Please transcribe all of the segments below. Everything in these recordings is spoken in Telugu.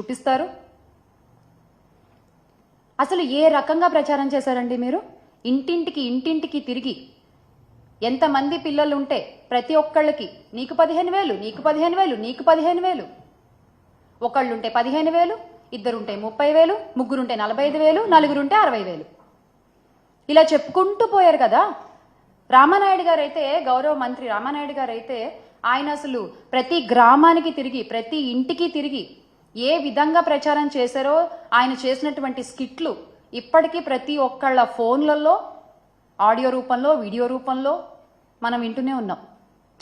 చూపిస్తారు? అసలు ఏ రకంగా ప్రచారం చేశారండి మీరు? ఇంటింటికి ఇంటింటికి తిరిగి ఎంతమంది పిల్లలు ఉంటే ప్రతి ఒక్కళ్ళకి నీకు పదిహేను వేలు నీకు పదిహేను వేలు నీకు పదిహేను వేలు. ఒకళ్ళుంటే పదిహేను వేలు ఇద్దరుంటే ముప్పై వేలు ముగ్గురుంటే నలభై ఐదు వేలు నలుగురుంటే అరవై వేలు. ఇలా చెప్పుకుంటూ పోయారు కదా? రామానాయుడు గారు అయితే గౌరవ మంత్రి రామానాయుడు గారు అయితే ఆయన అసలు ప్రతి గ్రామానికి తిరిగి ప్రతి ఇంటికి తిరిగి ఏ విధంగా ప్రచారం చేశారో ఆయన చేసినటువంటి స్కిట్లు ఇప్పటికీ ప్రతి ఒక్కళ్ళ ఫోన్లలో ఆడియో రూపంలో వీడియో రూపంలో మనం వింటూనే ఉన్నాం.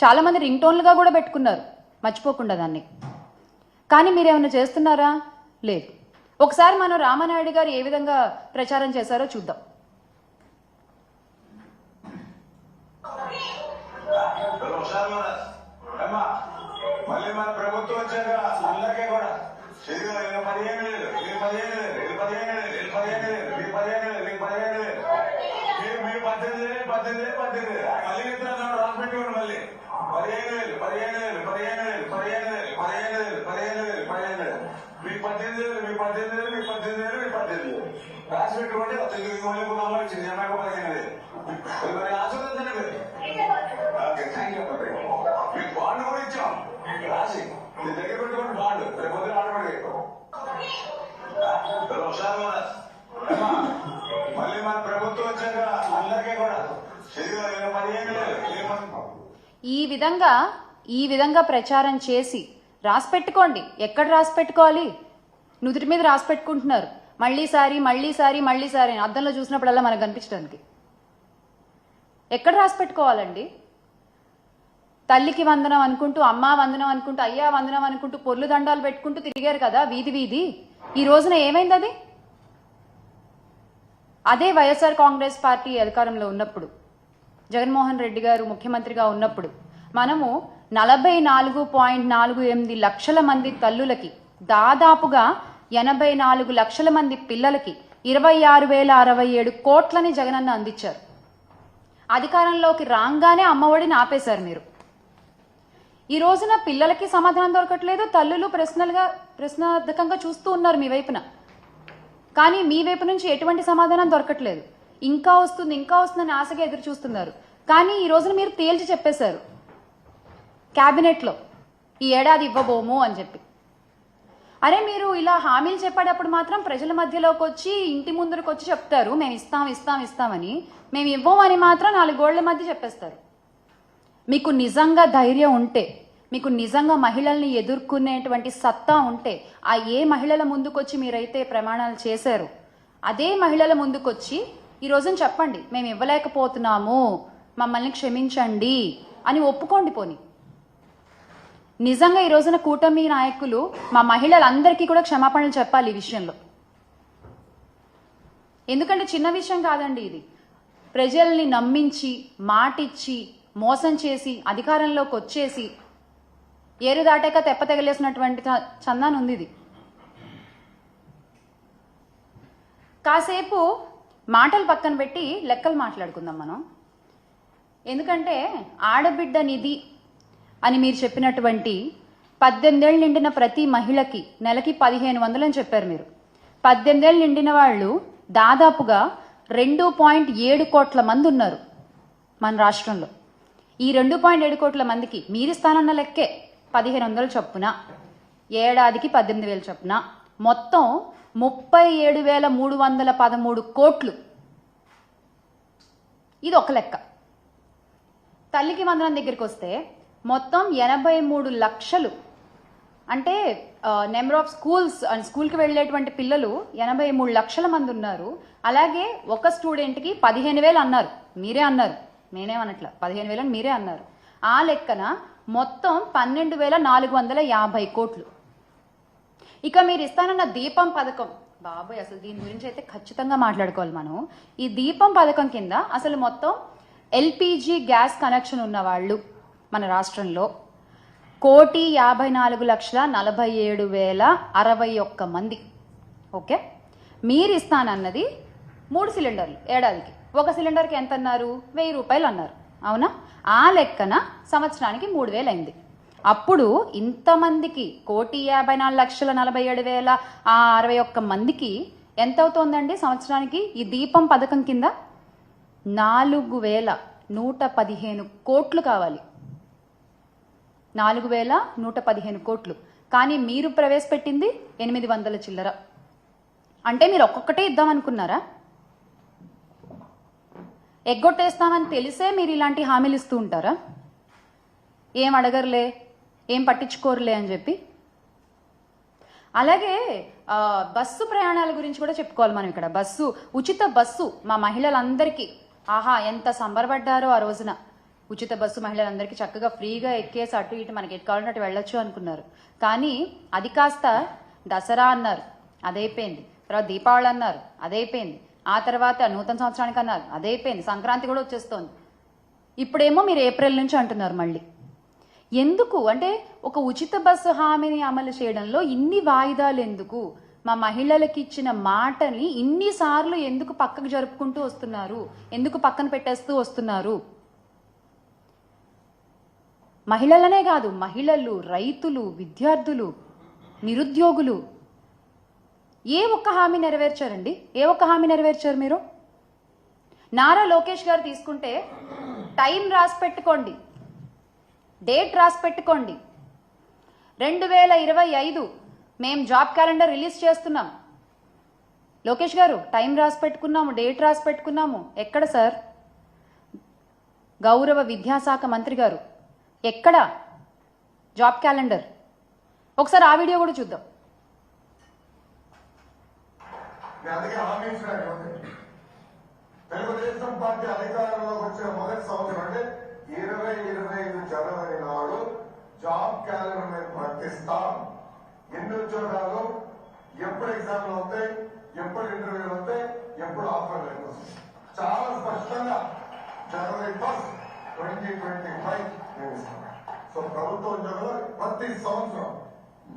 చాలామంది రింగ్ టోన్లుగా కూడా పెట్టుకున్నారు. మర్చిపోకుండా దాన్ని. కానీ మీరేమైనా చేస్తున్నారా? లేదు. ఒకసారి మనం రామానాయుడు గారు ఏ విధంగా ప్రచారం చేశారో చూద్దాం. మళ్ళీ మన ప్రభుత్వం వచ్చాక అందరికీ కూడా. ఇదిగో పదిహేను పదిహేను పదిహేను పదిహేను పదిహేను పదిహేను మీరు పద్దెనిమిది వేలు పద్దెనిమిది వేలు పద్దెనిమిది మళ్ళీ ఇస్తున్నాను రాసిపెట్టుకోండి మళ్ళీ పదిహేను వేలు పదిహేను వేలు పదిహేను వేలు పదిహేను వేలు పదిహేను వేలు పదిహేను వేలు పదిహేను వేలు మీ పద్దెనిమిది వేలు మీ పద్దెనిమిది వేలు మీ పద్దెనిమిది వేలు మీ పద్దెనిమిది వేలు రాసి పెట్టుకోండి తొమ్మిది మళ్ళీ అమలు ఇచ్చింది జనాభా పదిహేను వేలు మరి ఆశీర్వదించండి మీరు ఓకే థ్యాంక్ యూ మీకు బాండ్ కూడా ఇచ్చాం రాసి మీ దగ్గర పెట్టుకోండి బాండ్ రేపు పొద్దున ఆడబడి ఒకసారి మన అమ్మా, మళ్ళీ మన ప్రభుత్వం వచ్చాక అందరికీ కూడా ఇదిగో వీళ్ళు పదిహేను వేలు వీళ్ళు పది- ఈ విధంగా ఈ విధంగా ప్రచారం చేసి రాసి పెట్టుకోండి ఎక్కడ రాసి పెట్టుకోవాలి నుదుటి మీద రాసి పెట్టుకుంటున్నారు మళ్ళీసారి మళ్ళీసారి మళ్ళీసారి అని అద్దంలో చూసినప్పుడల్లా మనకు కనిపించడానికి ఎక్కడ రాసి పెట్టుకోవాలండి తల్లికి వందనం అనుకుంటూ అమ్మా వందనం అనుకుంటూ అయ్యా వందనం అనుకుంటూ పొర్లు దండాలు పెట్టుకుంటూ తిరిగారు కదా వీధి వీధి. ఈ రోజున ఏమైంది అది అదే వైఎస్ఆర్ కాంగ్రెస్ పార్టీ అధికారంలో ఉన్నప్పుడు జగన్మోహన్ రెడ్డి గారు ముఖ్యమంత్రిగా ఉన్నప్పుడు మనము నలభై నాలుగు పాయింట్ నాలుగు ఎనిమిది లక్షల మంది తల్లులకి దాదాపుగా ఎనభై నాలుగు లక్షల మంది పిల్లలకి ఇరవై ఆరు వేల అరవై ఏడు కోట్లని జగనన్న అందించారు. అధికారంలోకి రాగానే అమ్మఒడిని ఆపేశారు మీరు. ఈ రోజున పిల్లలకి సమాధానం దొరకట్లేదు తల్లులు ప్రశ్నలుగా ప్రశ్నార్థకంగా చూస్తూ ఉన్నారు మీ వైపున. కానీ మీ వైపు నుంచి ఎటువంటి సమాధానం దొరకట్లేదు. ఇంకా వస్తుంది ఇంకా వస్తుందని ఆశగా ఎదురు చూస్తున్నారు. కానీ ఈ రోజున మీరు తేల్చి చెప్పేశారు. క్యాబినెట్లో ఈ ఏడాది ఇవ్వబోము అని చెప్పి. అరే మీరు ఇలా హామీలు చెప్పేటప్పుడు మాత్రం ప్రజల మధ్యలోకి వచ్చి ఇంటి ముందరకు వచ్చి చెప్తారు. మేము ఇస్తాం ఇస్తాం ఇస్తామని మేము ఇవ్వమని మాత్రం నాలుగు గోళ్ళ మధ్య చెప్పేస్తారు. మీకు నిజంగా ధైర్యం ఉంటే మీకు నిజంగా మహిళల్ని ఎదుర్కొనేటువంటి సత్తా ఉంటే ఆ ఏ మహిళల ముందుకొచ్చి మీరైతే ప్రమాణాలు చేశారు అదే మహిళల ముందుకొచ్చి ఈ రోజున చెప్పండి మేము ఇవ్వలేకపోతున్నాము మమ్మల్ని క్షమించండి అని ఒప్పుకోండి పోని. నిజంగా ఈ రోజున కూటమి నాయకులు మా మహిళలందరికీ కూడా క్షమాపణలు చెప్పాలి ఈ విషయంలో. ఎందుకంటే చిన్న విషయం కాదండి ఇది. ప్రజల్ని నమ్మించి మాటిచ్చి మోసం చేసి అధికారంలోకి వచ్చేసి ఏరు దాటాక తెప్ప తెగలేసినటువంటి చందాన్ ఉంది ఇది. కాసేపు మాటలు పక్కన పెట్టి లెక్కలు మాట్లాడుకుందాం మనం. ఎందుకంటే ఆడబిడ్డ నిధి అని మీరు చెప్పినటువంటి పద్దెనిమిదేళ్ళు నిండిన ప్రతి మహిళకి నెలకి పదిహేను వందలు అని చెప్పారు మీరు. పద్దెనిమిదేళ్ళు నిండిన వాళ్ళు దాదాపుగా రెండు పాయింట్ ఏడు కోట్ల మంది ఉన్నారు మన రాష్ట్రంలో. ఈ రెండు పాయింట్ ఏడు కోట్ల మందికి మీరిస్తానన్న లెక్కే పదిహేను వందలు చొప్పున ఏడాదికి పద్దెనిమిది వేలు చొప్పున. మొత్తం ముప్పై ఏడు వేల మూడు వందల పదమూడు కోట్లు. ఇది ఒక లెక్క. తల్లికి వందనం దగ్గరికి వస్తే మొత్తం ఎనభై మూడు లక్షలు. అంటే నెంబర్ ఆఫ్ స్కూల్స్ అండ్ స్కూల్కి వెళ్ళేటువంటి పిల్లలు ఎనభై మూడు లక్షల మంది ఉన్నారు. అలాగే ఒక స్టూడెంట్కి పదిహేను వేలు అన్నారు. మీరే అన్నారు. నేనేమన్నట్ల పదిహేను వేలు అని మీరే అన్నారు. ఆ లెక్కన మొత్తం పన్నెండు వేల నాలుగు వందల యాభై కోట్లు. ఇక మీరు ఇస్తానన్న దీపం పథకం. బాబాయ్ అసలు దీని గురించి అయితే ఖచ్చితంగా మాట్లాడుకోవాలి మనం. ఈ దీపం పథకం కింద అసలు మొత్తం ఎల్పిజి గ్యాస్ కనెక్షన్ ఉన్న వాళ్ళు మన రాష్ట్రంలో కోటి యాభై నాలుగు లక్షల నలభై ఏడు వేల అరవై ఒక్క మంది. ఓకే? మీరు ఇస్తానన్నది మూడు సిలిండర్లు ఏడాదికి. ఒక సిలిండర్కి ఎంత అన్నారు వెయ్యి రూపాయలు అన్నారు. అవునా? ఆ లెక్కన సంవత్సరానికి మూడు వేలు అయింది. అప్పుడు ఇంతమందికి కోటి యాభై నాలుగు లక్షల నలభై ఏడు వేల ఆ అరవై ఒక్క మందికి ఎంత అవుతోందండి సంవత్సరానికి? ఈ దీపం పథకం కింద నాలుగు వేల నూట పదిహేను కోట్లు కావాలి. నాలుగు వేల నూట పదిహేను కోట్లు. కానీ మీరు ప్రవేశపెట్టింది ఎనిమిది వందల చిల్లర. అంటే మీరు ఒక్కొక్కటే ఇద్దాం అనుకున్నారా ఎగ్గొట్టేస్తామని తెలిసే మీరు ఇలాంటి హామీలు ఇస్తూ ఉంటారా? ఏం అడగరులే ఏం పట్టించుకోరులే అని చెప్పి? అలాగే బస్సు ప్రయాణాల గురించి కూడా చెప్పుకోవాలి మనం ఇక్కడ. బస్సు ఉచిత బస్సు మా మహిళలందరికీ. ఆహా ఎంత సంబరపడ్డారో ఆ రోజున. ఉచిత బస్సు మహిళలందరికీ చక్కగా ఫ్రీగా ఎక్కేసి అటు ఇటు మనకి ఎటు కావాలంటే అటు వెళ్ళొచ్చు అనుకున్నారు. కానీ అది కాస్త దసరా అన్నారు. అదైపోయింది. తర్వాత దీపావళి అన్నారు. అదైపోయింది. ఆ తర్వాత నూతన సంవత్సరానికి అన్నారు. అదైపోయింది. సంక్రాంతి కూడా వచ్చేస్తోంది. ఇప్పుడేమో మీరు ఏప్రిల్ నుంచి అంటున్నారు మళ్ళీ. ఎందుకు? అంటే ఒక ఉచిత బస్సు హామీని అమలు చేయడంలో ఇన్ని వాయిదాలు ఎందుకు? మా మహిళలకి ఇచ్చిన మాటని ఇన్నిసార్లు ఎందుకు పక్కకు జరుపుకుంటూ వస్తున్నారు? ఎందుకు పక్కన పెట్టేస్తూ వస్తున్నారు? మహిళలనే కాదు మహిళలు రైతులు విద్యార్థులు నిరుద్యోగులు. ఏ ఒక్క హామీ నెరవేర్చారండి? ఏ ఒక్క హామీ నెరవేర్చారు మీరు? నారా లోకేష్ గారు తీసుకుంటే టైం రాసి పెట్టుకోండి. డేట్ రాసి పెట్టుకోండి. రెండు వేల ఇరవై ఐదు మేము జాబ్ క్యాలెండర్ రిలీజ్ చేస్తున్నాం. లోకేష్ గారు టైం రాసి పెట్టుకున్నాము డేట్ రాసి పెట్టుకున్నాము. ఎక్కడ సార్? గౌరవ విద్యాశాఖ మంత్రి గారు. ఎక్కడ? Job calendar. ఒకసారి ఆ వీడియో కూడా చూద్దాం. తెలుగుదేశం పార్టీ అధికారంలోకి వచ్చిన మొదటి సంవత్సరం అంటే ఇరవై ఇరవై ఐదు జనవరి నాడు జాబ్ క్యాలెండర్ మేము ప్రకటిస్తాం ఎన్ని ఉద్యోగాలు ఎప్పుడు ఎగ్జామ్లు అవుతాయి ఎప్పుడు ఇంటర్వ్యూలు అవుతాయి ఎప్పుడు ఆఫర్ లెటర్ చాలా స్పష్టంగా January first twenty twenty five so ప్రభుత్వ ఉద్యోగంలో ప్రతి సంవత్సరం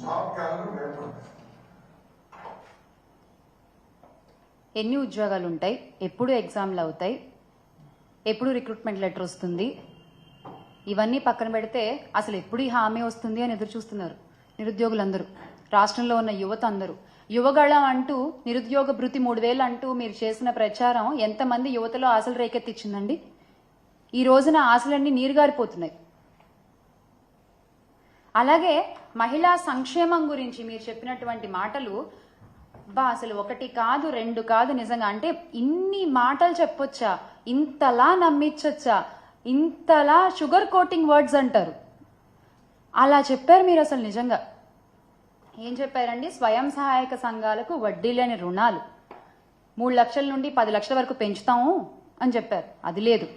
జాబ్ క్యాలెండర్ మేము ఎన్ని ఉద్యోగాలు ఉంటాయి ఎప్పుడు ఎగ్జామ్లు అవుతాయి? ఎప్పుడు రిక్రూట్మెంట్ లెటర్ వస్తుంది? ఇవన్నీ పక్కన పెడితే అసలు ఎప్పుడు ఈ హామీ వస్తుంది అని ఎదురు చూస్తున్నారు నిరుద్యోగులందరూ. రాష్ట్రంలో ఉన్న యువత అందరూ. యువగళం అంటూ నిరుద్యోగ భృతి మూడు వేలు అంటూ మీరు చేసిన ప్రచారం ఎంతమంది యువతలో ఆశలు రేకెత్తిచ్చిందండి? ఈ రోజున ఆశలన్నీ నీరుగారిపోతున్నాయి. అలాగే మహిళా సంక్షేమం గురించి మీరు చెప్పినటువంటి మాటలు బా అసలు ఒకటి కాదు రెండు కాదు నిజంగా. అంటే ఇన్ని మాటలు చెప్పొచ్చా? ఇంతలా నమ్మించొచ్చా ఇంతలా షుగర్ కోటింగ్ వర్డ్స్ అంటారు. అలా చెప్పారు మీరు అసలు నిజంగా. ఏం చెప్పారండి? స్వయం సహాయక సంఘాలకు వడ్డీ లేని రుణాలు. మూడు లక్షల నుండి పది లక్షల వరకు పెంచుతాము అని చెప్పారు. అది లేదు.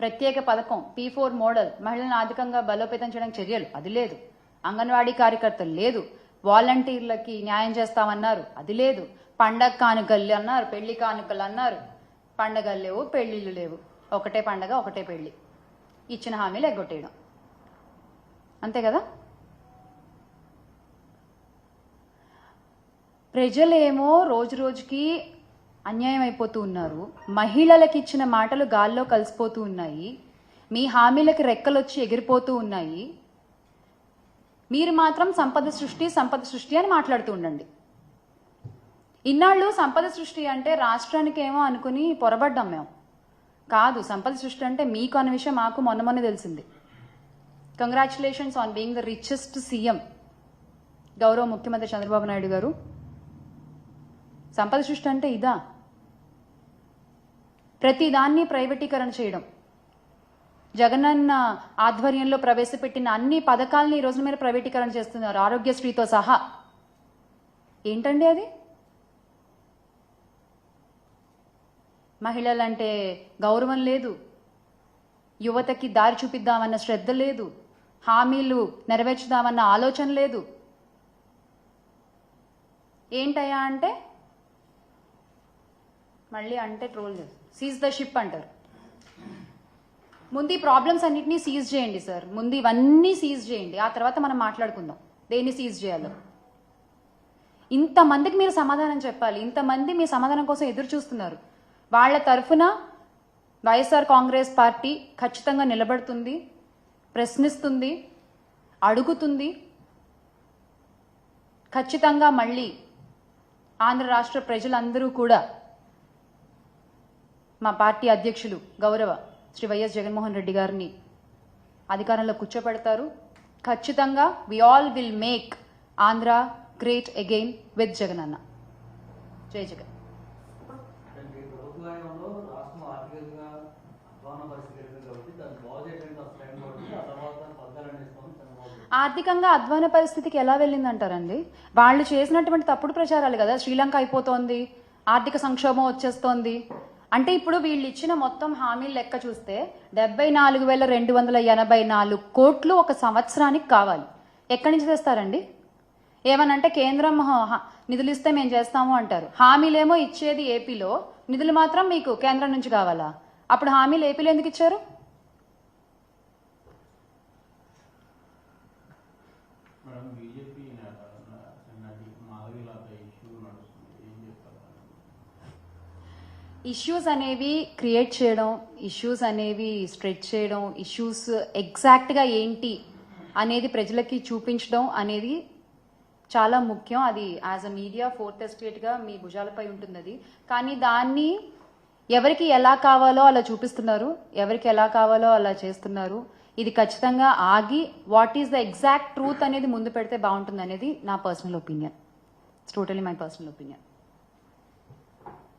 ప్రత్యేక పథకం పీ ఫోర్ మోడల్ మహిళలను ఆర్థికంగా బలోపేతం చేయడానికి చర్యలు. అది లేదు. అంగన్వాడీ కార్యకర్తలు లేదు. వాలంటీర్లకి న్యాయం చేస్తామన్నారు. అది లేదు. పండగ కానుకలు అన్నారు పెళ్ళి కానుకలు అన్నారు. పండగలు లేవు పెళ్ళిళ్ళు లేవు. ఒకటే పండగ ఒకటే పెళ్ళి. ఇచ్చిన హామీలు ఎగ్గొట్టేయడం. అంతే కదా? ప్రజలేమో రోజు రోజుకి అన్యాయం అయిపోతూ ఉన్నారు. మహిళలకు ఇచ్చిన మాటలు గాల్లో కలిసిపోతూ ఉన్నాయి. మీ హామీలకి రెక్కలొచ్చి ఎగిరిపోతూ ఉన్నాయి. మీరు మాత్రం సంపద సృష్టి సంపద సృష్టి అని మాట్లాడుతూ ఉండండి. ఇన్నాళ్ళు సంపద సృష్టి అంటే రాష్ట్రానికి ఏమో అనుకుని పొరబడ్డాం మేము. కాదు సంపద సృష్టి అంటే మీకు అన్న విషయం మాకు మొన్న మొన్న తెలిసింది. Congratulations on being the richest CM గౌరవ ముఖ్యమంత్రి చంద్రబాబు నాయుడు గారు సంపద సృష్టి అంటే ఇదా? ప్రతిదాన్ని ప్రైవేటీకరణ చేయడం. జగనన్న ఆధ్వర్యంలో ప్రవేశపెట్టిన అన్ని పథకాలని ఈ రోజు మీరు ప్రైవేటీకరణ చేస్తున్నారు ఆరోగ్యశ్రీతో సహా. ఏంటండి అది? మహిళలంటే గౌరవం లేదు. యువతకి దారి చూపిద్దామన్న శ్రద్ధ లేదు. హామీలు నెరవేర్చుదామన్న ఆలోచన లేదు. ఏంటయ్యా అంటే? మళ్ళీ అంటే ట్రోల్ చేస్తారు. సీజ్ ద షిప్ అంటారు. ముందు ఈ ప్రాబ్లమ్స్ అన్నిటినీ సీజ్ చేయండి సార్ ముందు ఇవన్నీ సీజ్ చేయండి. ఆ తర్వాత మనం మాట్లాడుకుందాం. దేన్ని సీజ్ చేయాలో? ఇంతమందికి మీరు సమాధానం చెప్పాలి. ఇంతమంది మీ సమాధానం కోసం ఎదురు చూస్తున్నారు. వాళ్ళ తరఫున వైఎస్ఆర్ కాంగ్రెస్ పార్టీ ఖచ్చితంగా నిలబడుతుంది ప్రశ్నిస్తుంది అడుగుతుంది. ఖచ్చితంగా మళ్ళీ ఆంధ్ర రాష్ట్ర ప్రజలందరూ కూడా మా పార్టీ అధ్యక్షులు గౌరవ శ్రీ వైఎస్ జగన్మోహన్ రెడ్డి గారిని అధికారంలో కూర్చోపెడతారు. ఖచ్చితంగా we all will make Andhra great again with Jagan. అన్న జై జగన్ ఆర్థికంగా అధ్వాన పరిస్థితికి ఎలా వెళ్ళిందంటారండి? వాళ్ళు చేసినటువంటి తప్పుడు ప్రచారాలు కదా శ్రీలంక అయిపోతోంది ఆర్థిక సంక్షోభం వచ్చేస్తోంది అంటే ఇప్పుడు వీళ్ళు ఇచ్చిన మొత్తం హామీలు లెక్క చూస్తే డెబ్బై నాలుగు వేల రెండు వందల ఎనభై నాలుగు కోట్లు ఒక సంవత్సరానికి కావాలి. ఎక్కడి నుంచి తెస్తారండి? ఏమనంటే కేంద్రం నిధులు ఇస్తే మేము చేస్తాము అంటారు. హామీలేమో ఇచ్చేది ఏపీలో నిధులు మాత్రం మీకు కేంద్రం నుంచి కావాలా? అప్పుడు హామీలు ఏపీలో ఎందుకు ఇచ్చారు మేడం బీజేపీ నేత నటి మాధవీలత ఇష్యూ నడుస్తుంది ఏం చెప్తారు ఇష్యూస్ అనేవి క్రియేట్ చేయడం ఇష్యూస్ అనేవి స్ట్రెచ్ చేయడం ఇష్యూస్ ఎగ్జాక్ట్గా ఏంటి అనేది ప్రజలకి చూపించడం అనేది చాలా ముఖ్యం. అది యాజ్ అ మీడియా ఫోర్త్ ఎస్టేట్గా మీ భుజాలపై ఉంటుంది అది కానీ దాన్ని ఎవరికి ఎలా కావాలో అలా చూపిస్తున్నారు. ఎవరికి ఎలా కావాలో అలా చేస్తున్నారు. ఇది ఖచ్చితంగా ఆగి what is the exact truth అనేది ముందు పెడితే బాగుంటుంది అనేది నా personal opinion it's totally my personal opinion